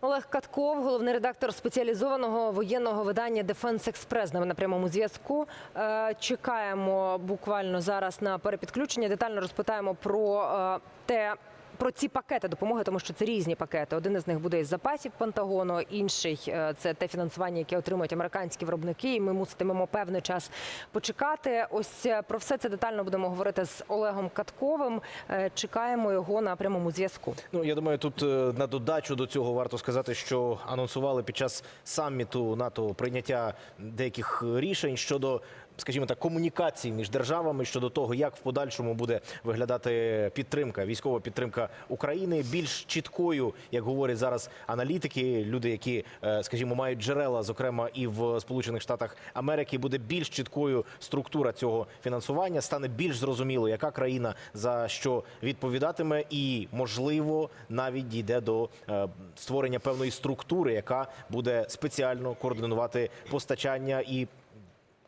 Олег Катков, головний редактор спеціалізованого воєнного видання Дефенс Експрес. нами на прямому зв'язку. Е, Чекаємо буквально зараз на перепідключення. Детально розпитаємо про е, те. Про ці пакети допомоги, тому що це різні пакети. Один із них буде із запасів Пентагону, інший е, це те фінансування, яке отримують американські виробники. І ми муситимемо певний час почекати. Ось е, про все це детально будемо говорити з Олегом Катковим. Е, Чекаємо його на прямому зв'язку. Ну я думаю, тут на додачу до цього варто сказати, що анонсували під час саміту НАТО прийняття деяких рішень щодо. Скажімо так, комунікації між державами щодо того, як в подальшому буде виглядати підтримка, військова підтримка України, більш чіткою, як говорять зараз аналітики, люди, які, е, скажімо, мають джерела, зокрема і в Сполучених Штатах Америки, буде більш чіткою структура цього фінансування, стане більш зрозуміло, яка країна за що відповідатиме, і можливо навіть дійде до е, створення певної структури, яка буде спеціально координувати постачання і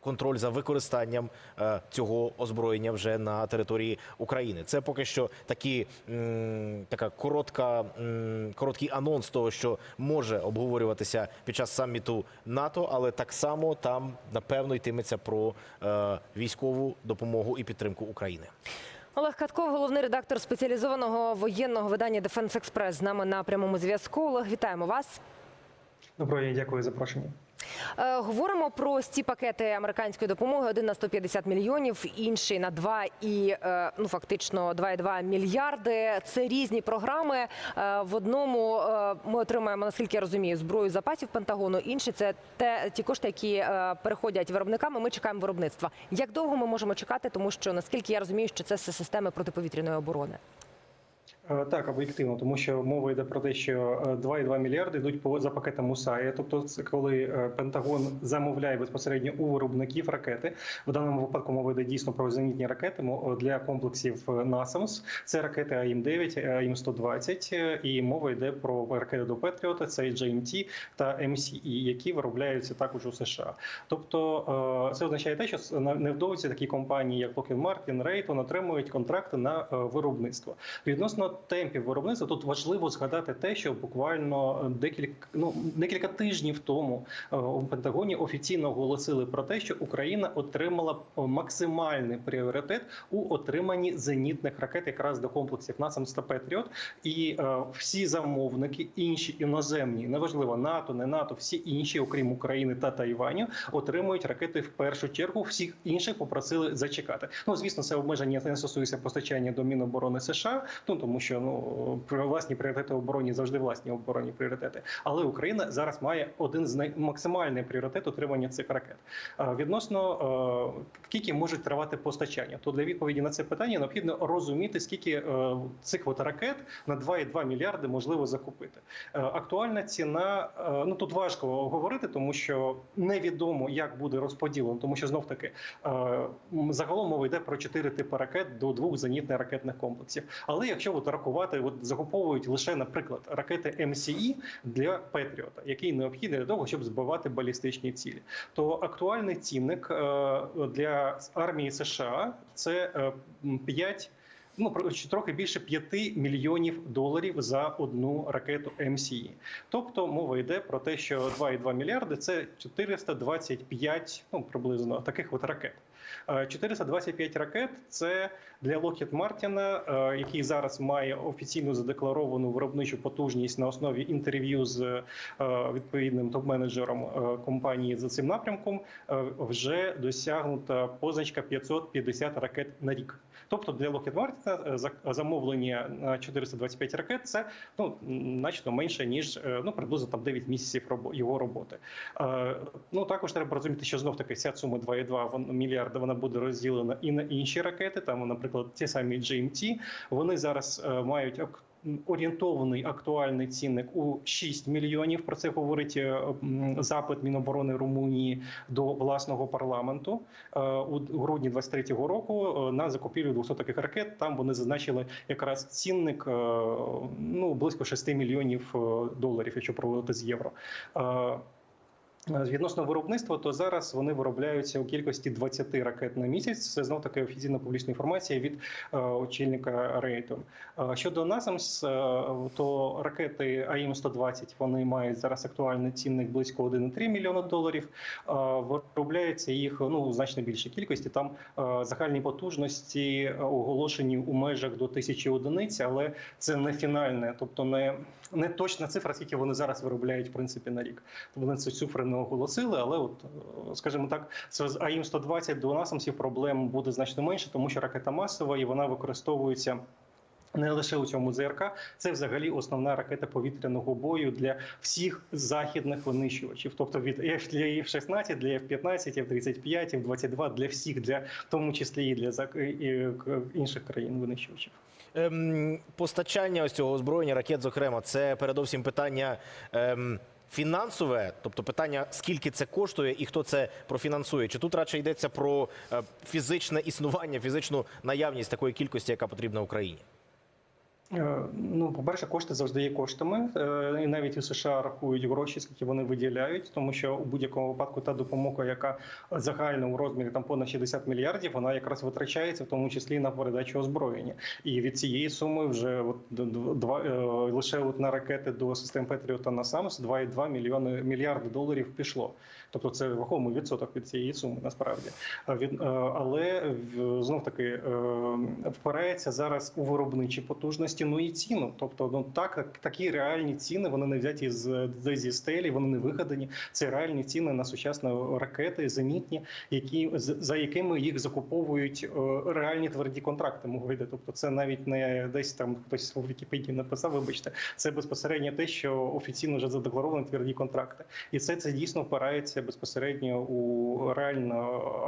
контроль за використанням е, цього озброєння вже на території України. Це поки що такі така коротка, короткий анонс того, що може обговорюватися під час саміту НАТО, але так само там напевно йтиметься про е, військову допомогу і підтримку України. Олег Катков, головний редактор спеціалізованого воєнного видання Дефенс Експрес. З нами на прямому зв'язку. Олег, вітаємо вас. Доброго дня, дякую за запрошення. Е, Говоримо про ці пакети американської допомоги. Один на 150 мільйонів, інший на 2 і е, ну фактично 2,2 мільярди. Це різні програми. Е, В одному ми отримаємо, наскільки я розумію, зброю запасів Пентагону. Інший це те ті кошти, які переходять виробниками. Ми чекаємо виробництва. Як довго ми можемо чекати? Тому що наскільки я розумію, що це системи протиповітряної оборони. Е, Так, об'єктивно, тому що мова йде про те, що е, 2,2 мільярди йдуть по за пакетом МУСАЯ. Тобто, це коли е, Пентагон замовляє безпосередньо у виробників ракети. В даному випадку мова йде дійсно про зенітні ракети для комплексів е, НАСАМС. Це ракети АІМ-9, АІМ-120 е, і мова йде про ракети до Петріота, це GMT та МСІ, які виробляються також у США. Тобто е, це означає те, що невдовзі такі компанії, як Lockheed Martin, Raytheon, отримують контракти на е, виробництво. Відносно темпів виробництва, тут важливо згадати те, що буквально декілька ну декілька тижнів тому е, у Пентагоні офіційно оголосили про те, що Україна отримала е, максимальний пріоритет у отриманні зенітних ракет, якраз до комплексів NASAMS та Patriot. І е, всі замовники, інші іноземні, неважливо НАТО, не НАТО, всі інші, окрім України та Тайваню, отримують ракети в першу чергу. Всіх інших попросили зачекати. Ну звісно, це обмеження не стосується постачання до Міноборони США. Ну тому що ну власні пріоритети обороні завжди власні оборонні пріоритети. Але Україна зараз має один з най... максимальний пріоритет отримання цих ракет. Відносно скільки можуть тривати постачання, то для відповіді на це питання необхідно розуміти, скільки цих от ракет на 2,2 мільярди можливо закупити. Актуальна ціна ну тут важко говорити, тому що невідомо як буде розподілено, тому що знов таки загалом мова йде про чотири типи ракет до двох зенітних ракетних комплексів. Але якщо от рахувати, от закуповують лише, наприклад, ракети МСІ для Петріота, який необхідний для того, щоб збивати балістичні цілі, то актуальний цінник е, для армії США це е, 5 Ну, чи трохи більше 5 мільйонів доларів за одну ракету МСІ. Тобто мова йде про те, що 2,2 мільярди це 425, ну приблизно таких от ракет. Е, 425 ракет це для Lockheed Martin, е, який зараз має офіційно задекларовану виробничу потужність на основі інтерв'ю з е, відповідним топ-менеджером е, компанії за цим напрямком. е, Вже досягнута позначка 550 ракет на рік. Тобто для за- замовлення на 425 ракет це ну значно менше ніж е, ну приблизно там 9 місяців його роботи. Е, Ну також треба розуміти, що знов таки ця сума 2,2 вон- мільярда вона буде розділена і на інші ракети. Там, наприклад, ті самі GMT, Вони зараз е, мають орієнтований актуальний цінник у 6 мільйонів. Про це говорить е, запит Міноборони Румунії до власного парламенту е, у грудні 23-го року е, на закупівлю 200 таких ракет. Там вони зазначили якраз цінник ну близько 6 мільйонів доларів, якщо проводити з євро. Е, Відносно виробництва, то зараз вони виробляються у кількості 20 ракет на місяць. Це знов таки офіційна публічна інформація від е, очільника рейту. Е, щодо НАСАМС, то ракети АІМ 120 вони мають зараз актуальний цінник близько 1,3 мільйона доларів. Виробляється їх ну значно більшій кількості. Там загальні потужності оголошені у межах до тисячі одиниць, але це не фінальне, тобто не, не точна цифра, скільки вони зараз виробляють в принципі на рік. Вони ці цифри не оголосили, але от е, скажімо так, з АІМ 120 до насамсів проблем буде значно менше, тому що ракета масова і вона використовується. Не лише у цьому ЗРК, це взагалі основна ракета повітряного бою для всіх західних винищувачів, тобто від F- для F-16, для F-15, F-35, F-22, для всіх, для в тому числі і для інших країн винищувачів. Ем, постачання ось цього озброєння, ракет, зокрема, це передовсім питання. Ем, Фінансове, тобто питання, скільки це коштує і хто це профінансує? Чи тут радше йдеться про е, фізичне існування, фізичну наявність такої кількості, яка потрібна Україні? Е, Ну, по-перше, кошти завжди є коштами, Е, і навіть у США рахують гроші, скільки вони виділяють, тому що у будь-якому випадку та допомога, яка загальна у розмірі там понад 60 мільярдів, вона якраз витрачається, в тому числі на передачу озброєння. І від цієї суми вже от два е, лише от на ракети до систем Петріот та на САМС 2,2 мільйони мільярди доларів пішло. Тобто це вагомий відсоток від цієї суми насправді. Е, але знов таки впирається зараз у виробничі потужності, ну і ціну. Тобто, ну так такі реальні ціни вони не взяті з зі стелі, вони не вигадані. Це реальні ціни на сучасні ракети, зенітні, які за якими їх закуповують е, реальні тверді контракти. Мова йде. Тобто, це навіть не десь там хтось у Вікіпедії написав. Вибачте, це безпосередньо те, що офіційно вже задекларовані тверді контракти, і це це дійсно впирається безпосередньо у реально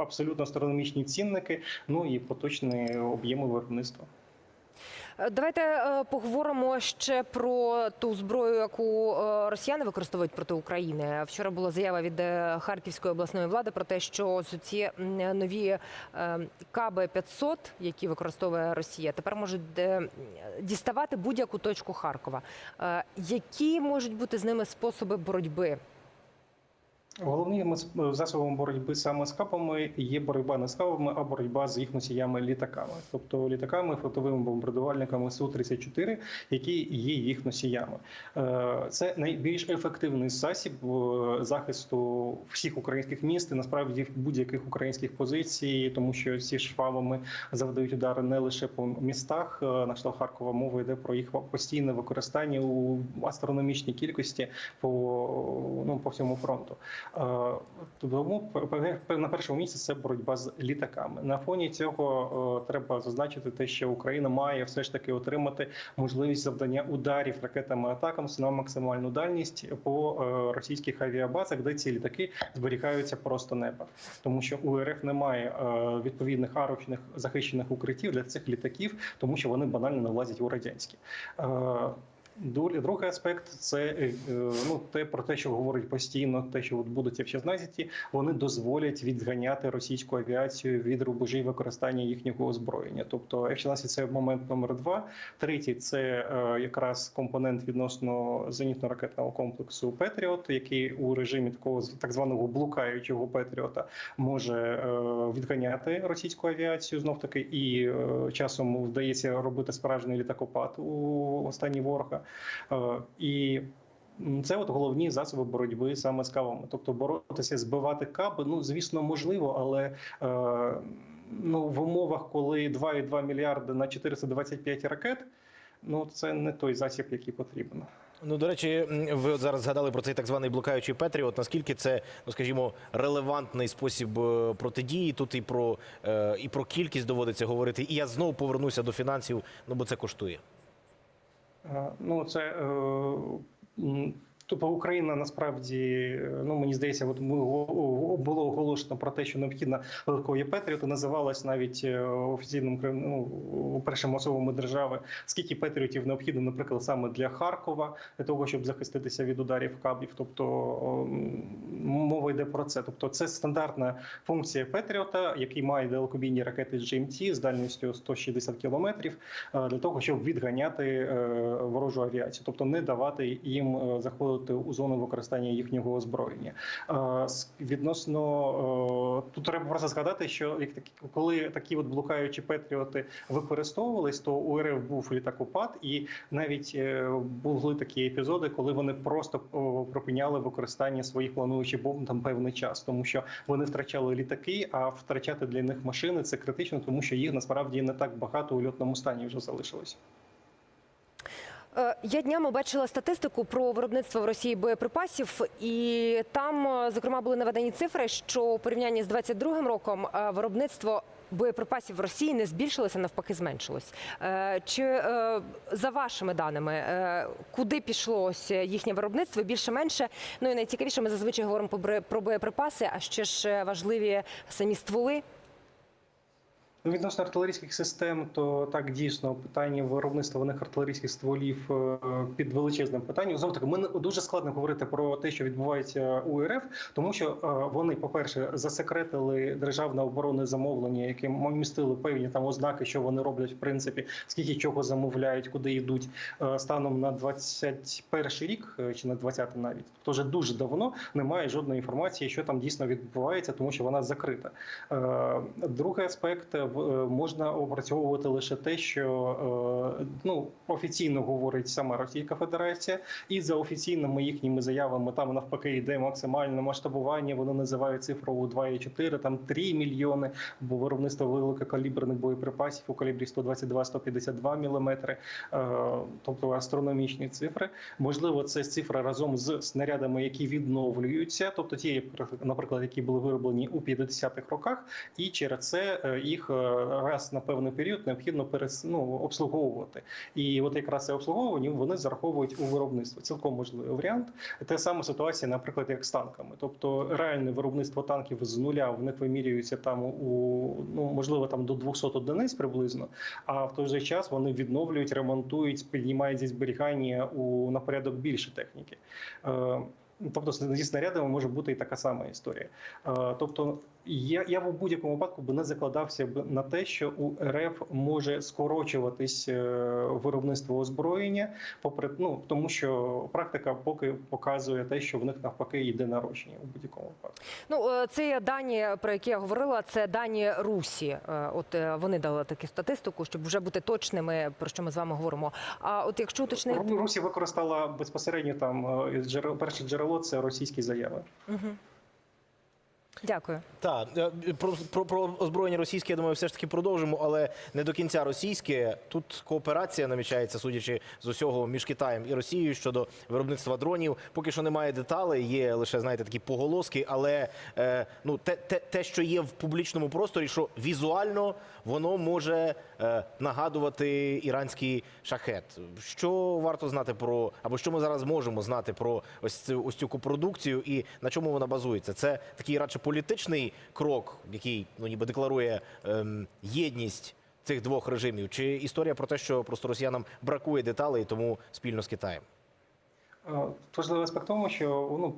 абсолютно астрономічні цінники. Ну і поточні об'єми виробництва. Е, Давайте е, поговоримо ще про ту зброю, яку е, росіяни використовують проти України. Вчора була заява від Харківської обласної влади про те, що ці нові каби 500 які використовує Росія, тепер можуть діставати будь-яку точку Харкова. Які можуть бути з ними способи боротьби? Головним засобом боротьби саме з капами є боротьба не з капами, а боротьба з їх носіями літаками, тобто літаками, флотовими бомбардувальниками Су-34, які є їх носіями. Е, Це найбільш ефективний засіб е, захисту всіх українських міст і насправді будь-яких українських позицій, тому що ці швабами завдають удари не лише по містах е, на кшталт Харкова. Мова йде про їх постійне використання у астрономічній кількості по ну по всьому фронту. Е, Тому на першому місці це боротьба з літаками. На фоні цього е, треба зазначити те, що Україна має все ж таки отримати можливість завдання ударів ракетами атакам на максимальну дальність по е, російських авіабазах, де ці літаки зберігаються просто неба, тому що у РФ немає відповідних арочних захищених укриттів для цих літаків, тому що вони банально не влазять у радянські. Е, Долі другий аспект це е, ну те про те, що говорить постійно, те, що от будуть F-16, вони дозволять відганяти російську авіацію від рубежів використання їхнього озброєння. Тобто F-16 – це момент номер два. Третій це е, якраз компонент відносно зенітно-ракетного комплексу Петріот, який у режимі такого так званого блукаючого Петріота може е, відганяти російську авіацію знов таки, і е, часом вдається робити справжній літакопад у останній ворога. Е, І це от головні засоби боротьби саме з кавами. Тобто боротися, збивати каби, ну звісно, можливо, але е, ну в умовах, коли 2,2 мільярди на 425 ракет, ну це не той засіб, який потрібен. Ну, до речі, ви от зараз згадали про цей так званий блукаючий Петріот. Наскільки це, ну скажімо, релевантний спосіб е, протидії? Тут і про і про кількість доводиться говорити. І я знову повернуся до фінансів, ну бо це коштує. Е, Ну, це е, тобто Україна насправді, е, ну мені здається, от ми було оголошено про те, що необхідно додаткові Петріоти. Називалось навіть е, офіційним ну, першим особами держави. Скільки Петріотів необхідно, наприклад, саме для Харкова, для того, щоб захиститися від ударів кабів. Тобто мова йде про це. Тобто, це стандартна функція Петріота, який має далекобійні ракети GMT з дальністю 160 кілометрів, е, для того, щоб відганяти ворожу авіацію, тобто не давати їм заходити входити у зону використання їхнього озброєння. Відносно тут треба просто згадати, що коли такі от блукаючі патріоти використовувались, то у РФ був літакопад, і навіть е, були такі епізоди, коли вони просто припиняли використання своїх плануючих бомб там певний час, тому що вони втрачали літаки, а втрачати для них машини це критично, тому що їх насправді не так багато у льотному стані вже залишилось. Е, Я днями бачила статистику про виробництво в Росії боєприпасів, і там, е, зокрема, були наведені цифри, що у порівнянні з 22-м роком е, виробництво боєприпасів в Росії не збільшилося, навпаки, зменшилось. Чи за вашими даними, куди пішло ось їхнє виробництво? Більше-менше? Ну і найцікавіше, ми зазвичай говоримо про боєприпаси, а ще ж важливі самі стволи. Ну, відносно артилерійських систем, то так дійсно питання виробництва в артилерійських стволів е, під величезним питанням. Знову таки, ми дуже складно говорити про те, що відбувається у РФ, тому що е, вони, по-перше, засекретили державне оборонне замовлення, яке містили певні там ознаки, що вони роблять в принципі, скільки чого замовляють, куди йдуть е, станом на 21 рік чи на 20 навіть. Тобто вже дуже давно немає жодної інформації, що там дійсно відбувається, тому що вона закрита. Другий аспект можна опрацьовувати лише те, що е, ну офіційно говорить сама Російська Федерація, і за офіційними їхніми заявами там навпаки йде максимальне масштабування. Вони називають цифру у 2,4, там 3 мільйони, бо виробництво великокаліберних боєприпасів у калібрі 122-152 міліметри, е, тобто астрономічні цифри. Можливо, це цифра разом з снарядами, які відновлюються, тобто ті, наприклад, які були вироблені у 50-х роках, і через це е, їх е, раз на певний період необхідно перес, ну, обслуговувати. І от якраз це обслуговування вони зараховують у виробництво. Цілком можливий варіант. Те саме ситуація, наприклад, як з танками. Тобто реальне виробництво танків з нуля в них вимірюється там у ну можливо там до 200 одиниць приблизно. А в той же час вони відновлюють, ремонтують, піднімають зі зберігання у на порядок більше техніки. Е, Тобто зі снарядами може бути і така сама історія. Е, Тобто я, я в будь-якому випадку би не закладався б на те, що у РФ може скорочуватись е, виробництво озброєння, попри ну тому, що практика поки показує те, що в них навпаки йде нарощення у будь-якому випадку. Ну, е, це дані, про які я говорила, це дані Русі. Е, От вони дали таку статистику, щоб вже бути точними, про що ми з вами говоримо. А от якщо уточнити... Русі використала безпосередньо там перше джерело це російські заяви. Мгм. Дякую. Так, е, про, про, про озброєння російське, я думаю, все ж таки продовжимо, але не до кінця російське. Тут кооперація намічається, судячи з усього між Китаєм і Росією щодо виробництва дронів. Поки що немає деталей, є лише знаєте такі поголоски, але е, ну те, те, те, що є в публічному просторі, що візуально воно може е, нагадувати іранський шахет. Що варто знати про або що ми зараз можемо знати про ось цю ось цю копродукцію і на чому вона базується? Це такий радше політичний крок, який ну ніби декларує ем, єдність цих двох режимів, чи історія про те, що просто росіянам бракує деталей, тому спільно з Китаєм. Е, Важливий аспект тому, що ну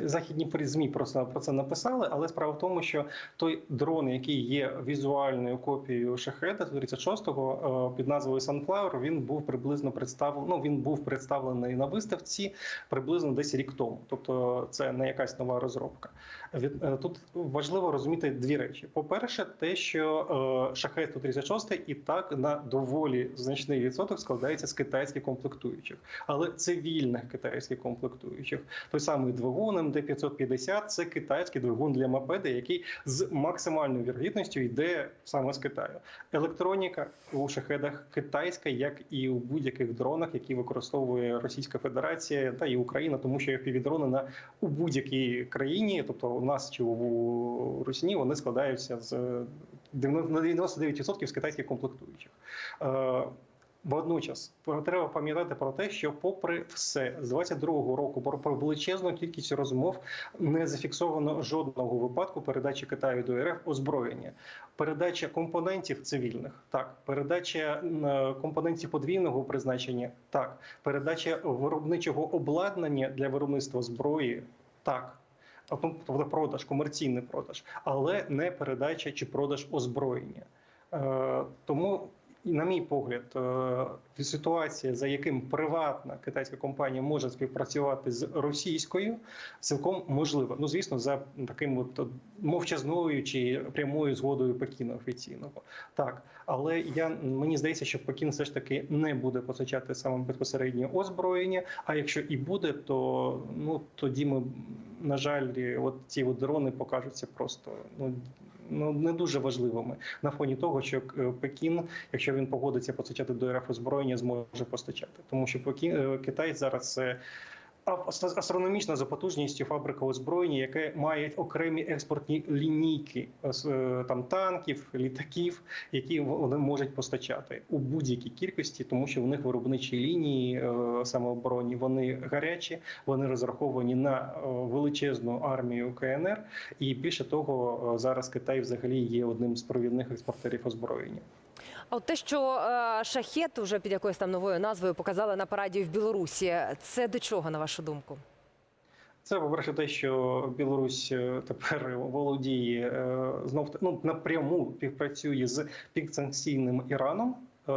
західні ЗМІ просто про це написали, але справа в тому, що той дрон, який є візуальною копією шахеда 36-го е, під назвою Sunflower, він був приблизно представлений. Ну він був представлений на виставці приблизно десь рік тому. Тобто це не якась нова розробка. Е, тут важливо розуміти дві речі: по-перше, те, що шахет 136 і так на доволі значний відсоток складається з китайських комплектуючих, але цивільних китайських комплектуючих. Той самий двигун МД-550 – це китайський двигун для мопеда, який з максимальною вірогідністю йде саме з Китаю. Електроніка у шахедах китайська, як і у будь-яких дронах, які використовує Російська Федерація та і Україна, тому що FPV-дрони на у будь-якій країні, тобто у нас чи у Русні, вони складаються з 90 на 99% з китайських комплектуючих. Водночас треба пам'ятати про те, що, попри все, з 22-го року про величезну кількість розмов не зафіксовано жодного випадку передачі Китаю до РФ озброєння. Передача компонентів цивільних так, передача компонентів подвійного призначення так, передача виробничого обладнання для виробництва зброї так. Ну, Тобто продаж, комерційний продаж, але не передача чи продаж озброєння. Е, тому і, на мій погляд, е, ситуація, за яким приватна китайська компанія може співпрацювати з російською, цілком можлива. Ну, звісно, за таким от от мовчазною чи прямою згодою Пекіна офіційного. Так, але я мені здається, що Пекін все ж таки не буде постачати саме безпосередньо озброєння. А якщо і буде, то ну тоді ми на жаль, от ці от дрони покажуться просто ну. Ну, не дуже важливими на фоні того, що е, Пекін, якщо він погодиться постачати до РФ озброєння, зможе постачати, тому що Пекін, е, Китай зараз це астрономічна за потужністю фабрика озброєння, яке має окремі експортні лінійки е, там танків, літаків, які вони можуть постачати у будь-якій кількості, тому що в них виробничі лінії е, самооборонні вони гарячі, вони розраховані на е, величезну армію КНР. І більше того, зараз Китай взагалі є одним з провідних експортерів озброєння. А от те, що е, шахет уже під якоюсь там новою назвою показали на параді в Білорусі, це до чого на вашу думку? Це по-перше, те, що Білорусь е, тепер володіє е, знов ну напряму співпрацює з підсанкційним Іраном. Е,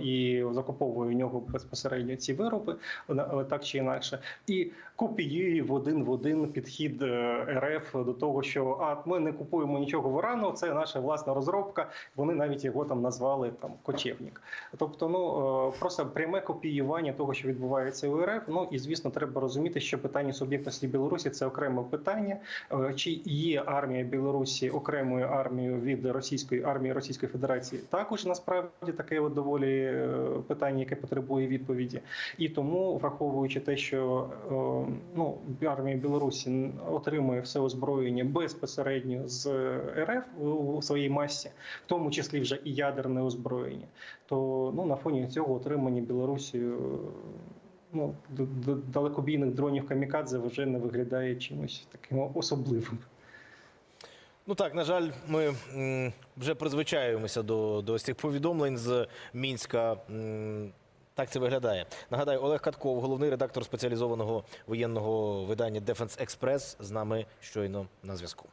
І закуповує у нього безпосередньо ці вироби е, так чи інакше, і копіює в один в один підхід е, РФ до того, що а ми не купуємо нічого в Ірану, це наша власна розробка. Вони навіть його там назвали там кочевник. Тобто, ну просто пряме копіювання того, що відбувається у РФ. Ну і звісно, треба розуміти, що питання суб'єктності Білорусі це окреме питання. Чи є армія Білорусі окремою армією від російської армії Російської Федерації? Також насправді таке доволі е, питання, яке потребує відповіді. І тому, враховуючи те, що е, ну армія Білорусі отримує все озброєння безпосередньо з РФ у своїй масі, в тому числі вже і ядерне озброєння, то ну на фоні цього отримання Білорусію. Ну, далекобійних дронів камікадзе вже не виглядає чимось таким особливим. Ну так, на жаль, ми вже призвичаюємося до, до ось цих повідомлень з Мінська. Так це виглядає. Нагадаю, Олег Катков, головний редактор спеціалізованого воєнного видання Дефенс Експрес, з нами щойно на зв'язку.